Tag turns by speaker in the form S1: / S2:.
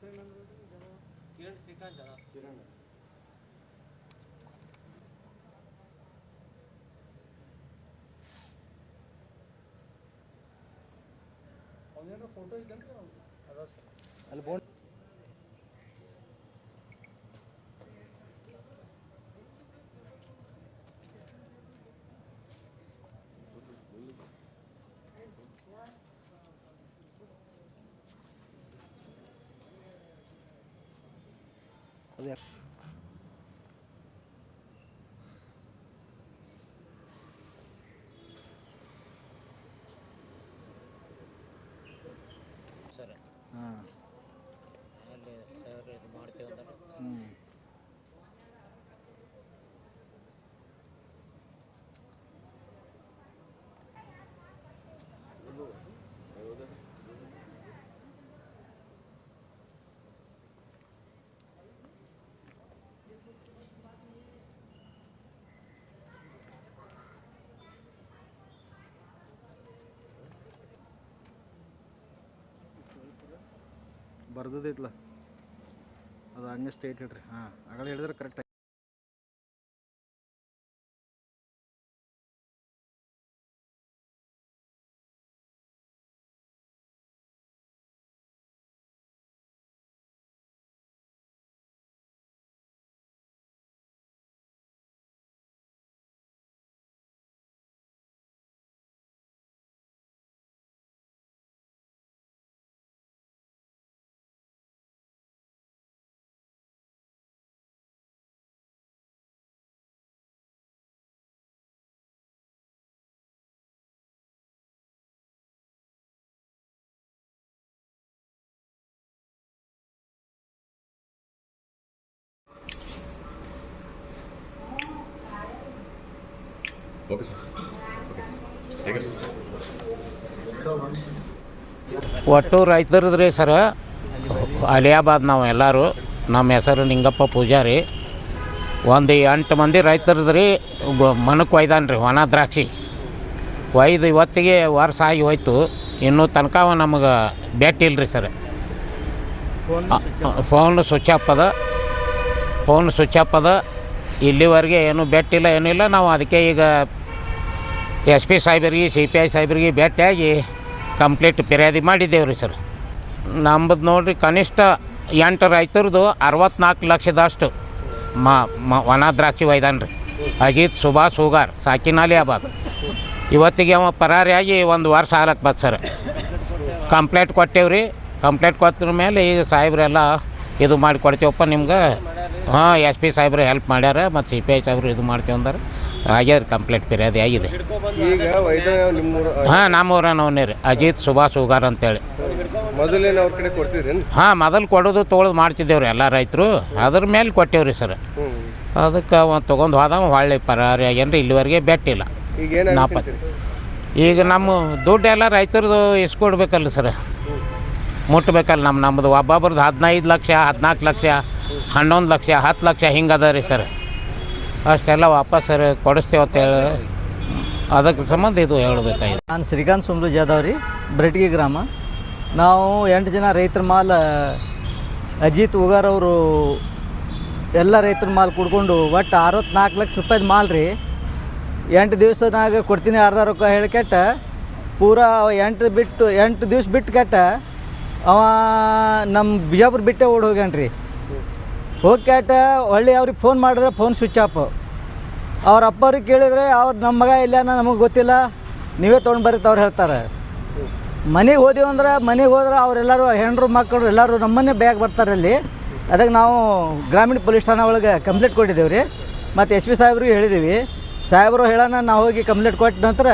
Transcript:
S1: ಕಿರಣ್ ಶ್ರೀಕಾಂತ್ ಜನ
S2: ಕಿರಣ್
S1: ಫೋಟೋ ಇದ್ದೇನ್ರಿ ಅದ ಸರ್
S2: ಅಲ್ಲಿ ಬೋನ್ ಅದೇ
S3: ಸರ್
S2: ಹಾಂ ಬರ್ದದೈತ್ಲ ಅದು ಹಂಗೆ ಸ್ಟೇಟ್ ಇಡ್ರಿ ಹಾಂ ಆಗಲೇ ಹೇಳಿದ್ರೆ ಕರೆಕ್ಟ್
S4: ಓಕೆ ಸರ್ ರೀ
S3: ಒಟ್ಟು ರೈತರದ್ರಿ ಸರ ಅಲಿಯಾಬಾದ್ ನಾವು ಎಲ್ಲರೂ ನಮ್ಮ ಹೆಸರು ನಿಂಗಪ್ಪ ಪೂಜಾರಿ. ಒಂದು ಎಂಟು ಮಂದಿ ರೈತರದ್ರಿ ಮನಕ್ಕೆ ಒಯ್ದಾನ್ರಿ ಒಣ ದ್ರಾಕ್ಷಿ. ಒಯ್ದು ಇವತ್ತಿಗೆ ವರ್ಷ ಆಗಿ ಹೋಯ್ತು ಇನ್ನೂ ತನಕ ನಮಗೆ ಭೇಟಿ ಇಲ್ಲರಿ ಸರ್. ಫೋನ್ ಸ್ವಿಚ್ ಆಫ್ ಅದ. ಫೋನ್ ಸ್ವಿಚ್ ಆಫ್ ಅದ. ಇಲ್ಲಿವರೆಗೆ ಏನೂ ಬೆಟ್ಟಿಲ್ಲ ಏನೂ ಇಲ್ಲ ನಾವು ಅದಕ್ಕೆ ಈಗ ಎಸ್ ಪಿ ಸಾಹೇಬರಿಗೆ, ಸಿ ಪಿ ಐ ಸಾಹೇಬರಿಗೆ ಭೇಟಿಯಾಗಿ ಕಂಪ್ಲೀಟ್ ಫಿರ್ಯಾದಿ ಮಾಡಿದ್ದೇವೆ ರೀ ಸರ್. ನಮ್ಮದು ನೋಡಿರಿ, ಕನಿಷ್ಠ ಎಂಟು ರೈತರದು ಅರವತ್ನಾಲ್ಕು ಲಕ್ಷದಷ್ಟು ಒಣ ದ್ರಾಕ್ಷಿ ಒಯ್ದಾನ ರೀ ಅಜಿತ್, ಸುಭಾಷ್, ಹುಗಾರ್, ಸಾಕಿನಾಲಿ ಆಬಾದ್. ಇವತ್ತಿಗೆ ಅವ ಪರಾರಿಯಾಗಿ ಒಂದು ವರ್ಷ ಆಲಕ್ಕೆ ಬತ್ ಸರ್. ಕಂಪ್ಲೇಂಟ್ ಕೊಟ್ಟೇವ್ರಿ. ಕಂಪ್ಲೇಂಟ್ ಕೊಟ್ಟ ಮೇಲೆ ಈಗ ಸಾಹೇಬ್ರೆಲ್ಲ ಇದು ಮಾಡಿ ಕೊಡ್ತೇವಪ್ಪ ನಿಮ್ಗೆ. ಹಾಂ ಎಸ್ ಪಿ ಸಾಹೇಬ್ರು ಹೆಲ್ಪ್ ಮಾಡ್ಯಾರ ಮತ್ತು ಸಿ ಪಿ ಐ ಸಾಹೇಬ್ರು ಇದು ಮಾಡ್ತೀವಿ ಅಂದ್ರೆ. ಆಗ್ಯಾರ ಕಂಪ್ಲೇಂಟ್ ಫಿರ್ಯಾದಿ ಆಗಿದೆ.
S2: ಈಗ ವೈದ್ಯ ನಿಮ್ಮೂರು
S3: ಹಾಂ ನಮ್ಮೂರನವನೇ ರೀ. ಅಜಿತ್ ಸುಭಾಷ್ ಉಗಾರ್ ಅಂತೇಳಿ.
S2: ಮೊದಲೇನು ಅವ್ರ ಕಡೆ ಕೊಡ್ತಿದ್ರೇನು?
S3: ಹಾಂ ಮೊದಲು ಕೊಡೋದು ತೊಗೊಳೋದು ಮಾಡ್ತಿದ್ದೇವ್ರಿ ಎಲ್ಲ ರೈತರು. ಅದ್ರ ಮೇಲೆ ಕೊಟ್ಟೇವ್ರಿ ಸರ್. ಅದಕ್ಕೆ ಅವ ತೊಗೊಂಡು ಹೋದವ ಹೊಳ್ಳಿ ಪರಾರಿ ಆಗ್ಯಾನ್ರಿ ಇಲ್ಲಿವರೆಗೆ ಬೆಟ್ಟಿಲ್ಲ.
S2: ಈಗ ಏನು
S3: ಈಗ ನಮ್ಮ ದುಡ್ಡೆಲ್ಲ ರೈತರದು ಇಸ್ಕೊಡ್ಬೇಕಲ್ಲ ಸರ್. ಮುಟ್ಟಬೇಕಲ್ಲ ನಮ್ಮ ನಮ್ಮದು ಒಬ್ಬೊಬ್ರದ್ದು ಹದಿನೈದು ಲಕ್ಷ ಹದಿನಾಲ್ಕು ಲಕ್ಷ. ಹನ್ನೊಂದು ಲಕ್ಷ, ಹತ್ತು ಲಕ್ಷ ಹಿಂಗೆ ರೀ ಸರ್. ಅಷ್ಟೆಲ್ಲ ವಾಪಸ್ ಸರ್ ಕೊಡಿಸ್ತೇವೆ ಅಂತ ಹೇಳಿ, ಅದಕ್ಕೆ ಸಂಬಂಧ ಇದು ಹೇಳಬೇಕಾಗಿದೆ.
S5: ನಾನು ಶ್ರೀಕಾಂತ್ ಸುಮ್ಲು ಜಾಧವ್ ರೀ, ಬ್ರಟ್ಗಿ ಗ್ರಾಮ. ನಾವು ಎಂಟು ಜನ ರೈತರ ಮಾಲ, ಅಜಿತ್ ಉಗಾರ್ ಅವರು ಎಲ್ಲ ರೈತರ ಮಾಲ್ ಕುಡ್ಕೊಂಡು ಒಟ್ಟು ಅರವತ್ನಾಲ್ಕು ಲಕ್ಷ ರೂಪಾಯಿದ ಮಾಲ್ ರೀ. ಎಂಟು ದಿವ್ಸನಾಗ ಕೊಡ್ತೀನಿ ಅರ್ಧ ರೊಕ್ಕ ಹೇಳಿ ಕೆಟ್ಟ, ಪೂರಾ ಎಂಟು ಬಿಟ್ಟು, ಎಂಟು ದಿವ್ಸ ಬಿಟ್ಟು ಕೆಟ್ಟ, ಅವ ನಮ್ಮ ಬಿಜಾಪುರ ಬಿಟ್ಟೆ ಓಡಿ ಹೋಗ್ಯಾನ ರೀ ಹೋಗಿ ಕೆಟ್ಟ ಹೊಳ್ಳಿ ಅವ್ರಿಗೆ ಫೋನ್ ಮಾಡಿದ್ರೆ ಫೋನ್ ಸ್ವಿಚ್ ಆಫ್ ಅವ್ರ ಅಪ್ಪವ್ರಿಗೆ ಕೇಳಿದರೆ, ಅವ್ರು ನಮ್ಮ ಮಗ ಇಲ್ಲ ನಮಗೆ ಗೊತ್ತಿಲ್ಲ. ನೀವೇ ತೊಗೊಂಡು ಬರುತ್ತೆ ಅವ್ರು ಹೇಳ್ತಾರೆ. ಮನೆಗೆ ಹೋದೆವು ಅಂದ್ರೆ ಮನೆಗೆ ಹೋದ್ರೆ ಅವರೆಲ್ಲರೂ ಹೆಣ್ಣರು ಮಕ್ಕಳು ಎಲ್ಲರೂ ನಮ್ಮನ್ನೇ ಬ್ಯಾಗ್ ಬರ್ತಾರೆ ಅಲ್ಲಿ. ಅದಕ್ಕೆ ನಾವು ಗ್ರಾಮೀಣ ಪೊಲೀಸ್ ಠಾಣೆ ಒಳಗೆ ಕಂಪ್ಲೇಂಟ್ ಕೊಟ್ಟಿದ್ದೇವೆ ರೀ ಮತ್ತು ಎಸ್ ಪಿ ಸಾಹೇಬ್ರಿಗೆ ಹೇಳಿದ್ದೀವಿ ಸಾಹೇಬರು ಹೇಳೋಣ ನಾವು ಹೋಗಿ ಕಂಪ್ಲೇಂಟ್ ಕೊಟ್ಟ ನಂತರ